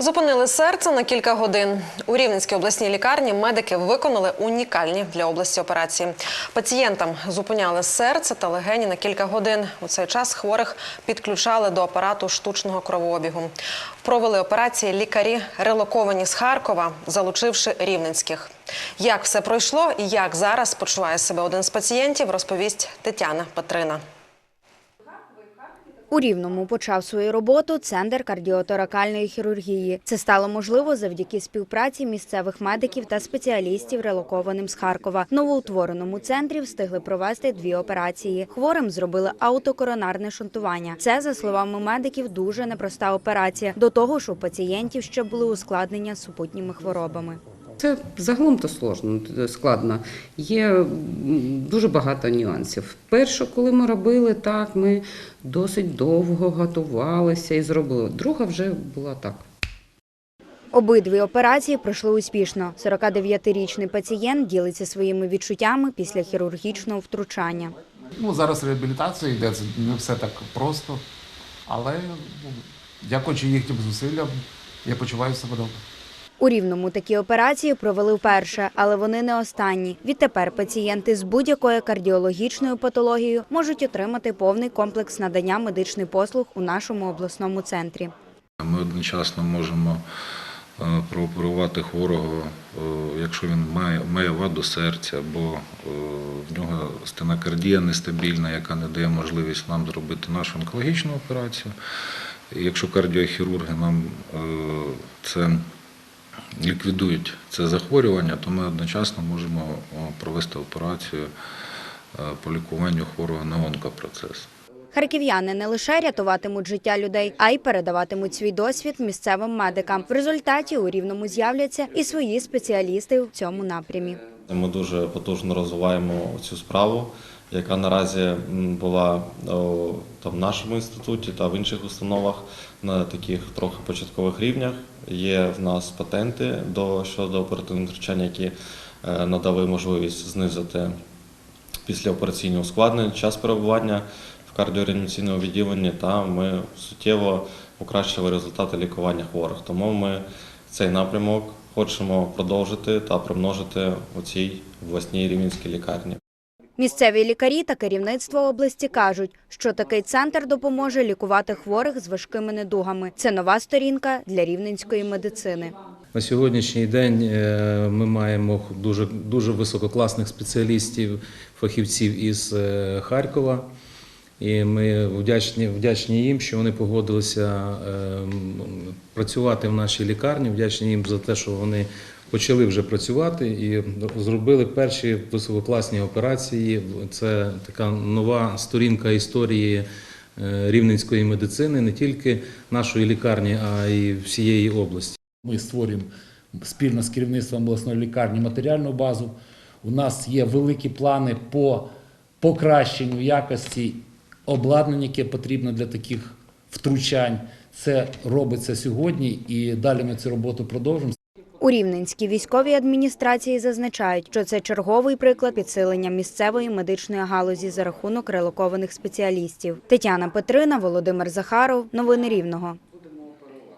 Зупинили серце на кілька годин. У Рівненській обласній лікарні медики виконали унікальні для області операції. Пацієнтам зупиняли серце та легені на кілька годин. У цей час хворих підключали до апарату штучного кровообігу. Провели операції лікарі, релоковані з Харкова, залучивши рівненських. Як все пройшло і як зараз почуває себе один з пацієнтів, розповість Тетяна Петрина. У Рівному почав свою роботу центр кардіоторакальної хірургії. Це стало можливо завдяки співпраці місцевих медиків та спеціалістів, релокованим з Харкова. Новоутвореному центрі встигли провести дві операції. Хворим зробили аутокоронарне шунтування. Це, за словами медиків, дуже непроста операція. До того ж, у пацієнтів ще були ускладнення супутніми хворобами. Це загалом то сложно, складно. Є дуже багато нюансів. Перше, коли ми робили так, ми досить довго готувалися і зробили. Друга вже була так. Обидві операції пройшли успішно. 49-річний пацієнт ділиться своїми відчуттями після хірургічного втручання. Ну, зараз реабілітація йде, це не все так просто. Але ну, дякуючи їхнім зусиллям, я почуваю себе добре. У Рівному такі операції провели вперше, але вони не останні. Відтепер пацієнти з будь-якою кардіологічною патологією можуть отримати повний комплекс надання медичних послуг у нашому обласному центрі. Ми одночасно можемо е, прооперувати хворого, е, якщо він має, має ваду серця, або е, в нього стенокардія нестабільна, яка не дає можливість нам зробити нашу онкологічну операцію. Якщо кардіохірурги нам це ліквідують це захворювання, то ми одночасно можемо провести операцію по лікуванню хворого на онкопроцес. Харків'яни не лише рятуватимуть життя людей, а й передаватимуть свій досвід місцевим медикам. В результаті у Рівному з'являться і свої спеціалісти в цьому напрямі. Ми дуже потужно розвиваємо цю справу, яка наразі була в нашому інституті та в інших установах на таких трохи початкових рівнях. Є в нас патенти до щодо оперативного втручання, які е, надали можливість знизити післяопераційне ускладнення, час перебування в кардіореанімаційному відділенні, та ми суттєво покращили результати лікування хворих. Тому ми цей напрямок хочемо продовжити та примножити у цій обласній рівненській лікарні. Місцеві лікарі та керівництво області кажуть, що такий центр допоможе лікувати хворих з важкими недугами. Це нова сторінка для рівненської медицини. На сьогоднішній день е, ми маємо дуже, дуже висококласних спеціалістів, фахівців із е, Харкова. І ми вдячні, вдячні їм, що вони погодилися е, працювати в нашій лікарні. Вдячні їм за те, що вони почали вже працювати і зробили перші висококласні операції. Це така нова сторінка історії е, рівненської медицини, не тільки нашої лікарні, а й всієї області. Ми створюємо спільно з керівництвом обласної лікарні матеріальну базу. У нас є великі плани по покращенню якості обладнання, яке потрібно для таких втручань. Це робиться сьогодні, і далі ми цю роботу продовжимо. У Рівненській військовій адміністрації зазначають, що це черговий приклад підсилення місцевої медичної галузі за рахунок релокованих спеціалістів. Тетяна Петрина, Володимир Захаров. Новини Рівного.